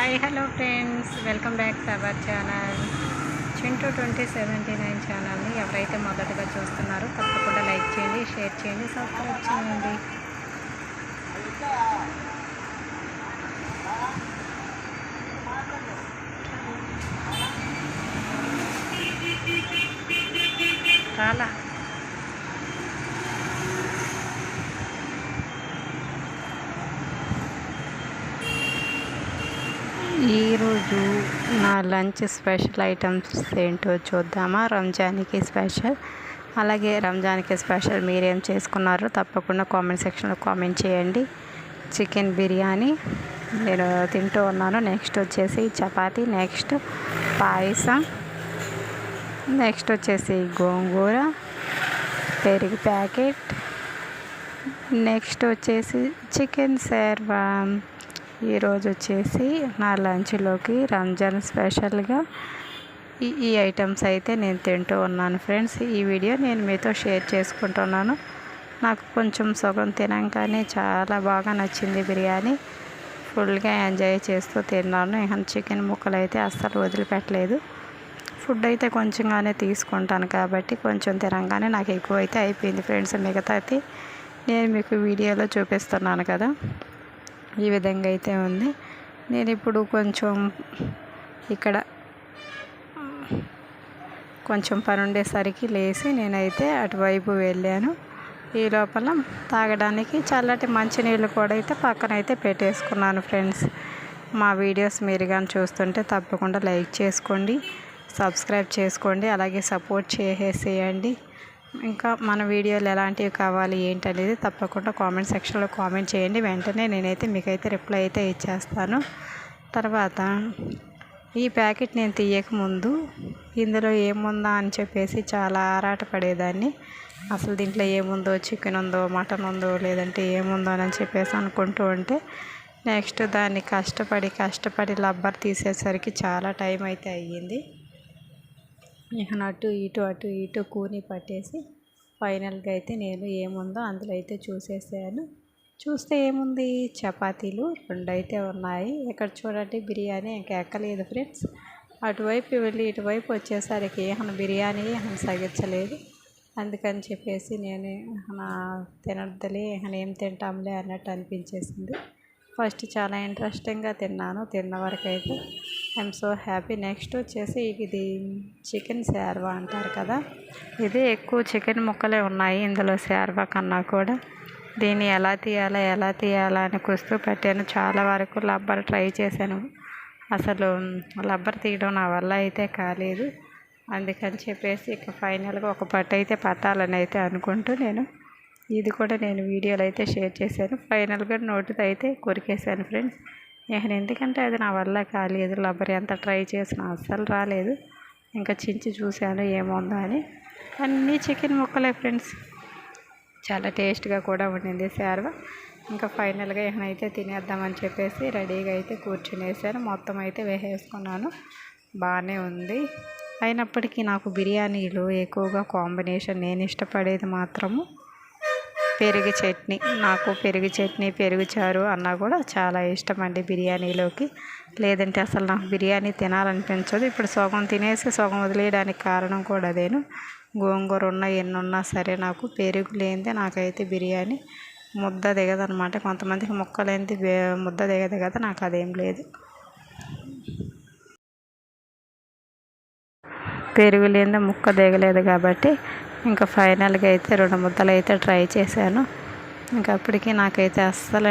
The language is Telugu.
Hi hello friends welcome back to our channel Chintu twenty seventy nine ఛానల్ని ఎవరైతే మొదటగా చూస్తున్నారో తప్పకుండా లైక్ చేయండి షేర్ చేయండి సబ్స్క్రైబ్ చేయండి. చాలా ఈరోజు నా లంచ్ స్పెషల్ ఐటమ్స్ ఏంటో చూద్దామా? రంజాన్కి స్పెషల్. అలాగే రంజాన్కి స్పెషల్ మీరేం చేసుకున్నారో తప్పకుండా కామెంట్ సెక్షన్లో కామెంట్ చేయండి. చికెన్ బిర్యానీ నేను తింటూ ఉన్నాను. నెక్స్ట్ వచ్చేసి చపాతీ నెక్స్ట్ పాయసం నెక్స్ట్ వచ్చేసి గోంగూర పెరుగు ప్యాకెట్ నెక్స్ట్ వచ్చేసి చికెన్ సర్వా ఈరోజు వచ్చేసి నా లంచ్లోకి రంజాన్ స్పెషల్గా ఈ ఈ ఐటమ్స్ అయితే నేను తింటూ ఉన్నాను ఫ్రెండ్స్. ఈ వీడియో నేను మీతో షేర్ చేసుకుంటున్నాను. నాకు కొంచెం సగం తినంగానే చాలా బాగా నచ్చింది బిర్యానీ. ఫుల్గా ఎంజాయ్ చేస్తూ తిన్నాను. ఇంకా చికెన్ ముక్కలు అయితే అస్సలు వదిలిపెట్టలేదు. ఫుడ్ అయితే కొంచెంగానే తీసుకుంటాను కాబట్టి కొంచెం తినంగానే నాకు ఎక్కువ అయితే అయిపోయింది ఫ్రెండ్స్. మిగతా అయితే నేను మీకు వీడియోలో చూపిస్తున్నాను కదా. ఈ విధంగా అయితే ఉంది. నేను ఇప్పుడు కొంచెం ఇక్కడ కొంచెం పని ఉండేసరికి లేచి నేనైతే అటువైపు వెళ్ళాను. ఈ లోపల తాగడానికి చల్లటి మంచినీళ్ళు కూడా అయితే పక్కన అయితే పెట్టేసుకున్నాను ఫ్రెండ్స్. మా వీడియోస్ మీరు కానీ చూస్తుంటే తప్పకుండా లైక్ చేసుకోండి సబ్స్క్రైబ్ చేసుకోండి అలాగే సపోర్ట్ చేసేసేయండి. ఇంకా మన వీడియోలు ఎలాంటివి కావాలి ఏంటనేది తప్పకుండా కామెంట్ సెక్షన్లో కామెంట్ చేయండి. వెంటనే నేనైతే మీకైతే రిప్లై అయితే ఇచ్చేస్తాను. తర్వాత ఈ ప్యాకెట్ నేను తీయకముందు ఇందులో ఏముందా అని చెప్పేసి చాలా ఆరాట పడేదాన్ని అసలు దీంట్లో ఏముందో చికెన్ ఉందో మటన్ ఉందో లేదంటే ఏముందో అని చెప్పేసి అనుకుంటూ ఉంటే నెక్స్ట్ దాన్ని కష్టపడి కష్టపడి లబ్బర్ తీసేసరికి చాలా టైం అయితే అయ్యింది. ఇహన అటు ఇటు అటు ఇటు కూని పట్టేసి ఫైనల్గా అయితే నేను ఏముందో అందులో అయితే చూసేసాను. చూస్తే ఏముంది? చపాతీలు రెండు అయితే ఉన్నాయి. ఇక్కడ చూడండి? బిర్యానీ ఇంకా ఎక్కలేదు ఫ్రెండ్స్. అటువైపు వెళ్ళి ఇటువైపు వచ్చేసరికి ఏమైనా బిర్యానీ ఏమైనా సగించలేదు అందుకని చెప్పేసి నేను నా తినద్దులే ఏం తింటాంలే అన్నట్టు అనిపించేసింది. ఫస్ట్ చాలా ఇంట్రెస్టింగ్గా తిన్నాను. తిన్న వరకు అయితే ఐఎమ్ సో హ్యాపీ నెక్స్ట్ వచ్చేసి ఇది చికెన్ శార్వా అంటారు కదా. ఇది ఎక్కువ చికెన్ ముక్కలే ఉన్నాయి. ఇందులో శార్వా కన్నా కూడా. దీన్ని ఎలా తీయాలా ఎలా తీయాలా అని కుస్తూ పెట్టాను. చాలా వరకు లబ్బర్ ట్రై చేశాను. అసలు లబ్బర్ తీయడం నా వల్ల అయితే కాలేదు. అందుకని చెప్పేసి ఇక ఫైనల్గా ఒక పట్టు అయితే పట్టాలని అయితే అనుకుంటూ నేను ఇది కూడా నేను వీడియోలో అయితే షేర్ చేశాను. ఫైనల్గా నోటితో అయితే కొరికేశాను ఫ్రెండ్స్ నేను ఎందుకంటే అది నా వల్ల కాలేదు లబ్బర్ ఎంత ట్రై చేసినా అస్సలు రాలేదు. ఇంకా చించి చూశాను ఏముందో అని. అన్నీ చికెన్ ముక్కలే ఫ్రెండ్స్. చాలా టేస్ట్గా కూడా ఉండింది శార్వ. ఇంకా ఫైనల్గా ఏమైతే తినేద్దామని చెప్పేసి రెడీగా అయితే కూర్చునేసాను. మొత్తం అయితే వేసేసుకున్నాను. బాగానే ఉంది. అయినప్పటికీ నాకు బిర్యానీలు ఎక్కువగా కాంబినేషన్ నేను ఇష్టపడేది మాత్రము. పెరుగు చట్నీ నాకు పెరుగు చట్నీ పెరుగు చారు అన్నా కూడా చాలా ఇష్టం అండి బిర్యానీలోకి. లేదంటే అసలు నాకు బిర్యానీ తినాలనిపించదు. ఇప్పుడు సగం తినేసి సగం వదిలేయడానికి కారణం కూడా అదేను. గోంగూర ఉన్నా ఎన్నున్నా సరే నాకు పెరుగు లేనిదే నాకైతే బిర్యానీ ముద్ద దిగదనమాట కొంతమందికి ముక్కలేనిది ముద్ద దిగదు కదా నాకు అదేం లేదు. పెరుగు లేనిదే ముక్క దిగలేదు కాబట్టి ఇంకా ఫైనల్గా అయితే రెండు ముద్దలు అయితే ట్రై చేశాను. ఇంకా అప్పటికి నాకైతే అస్సలు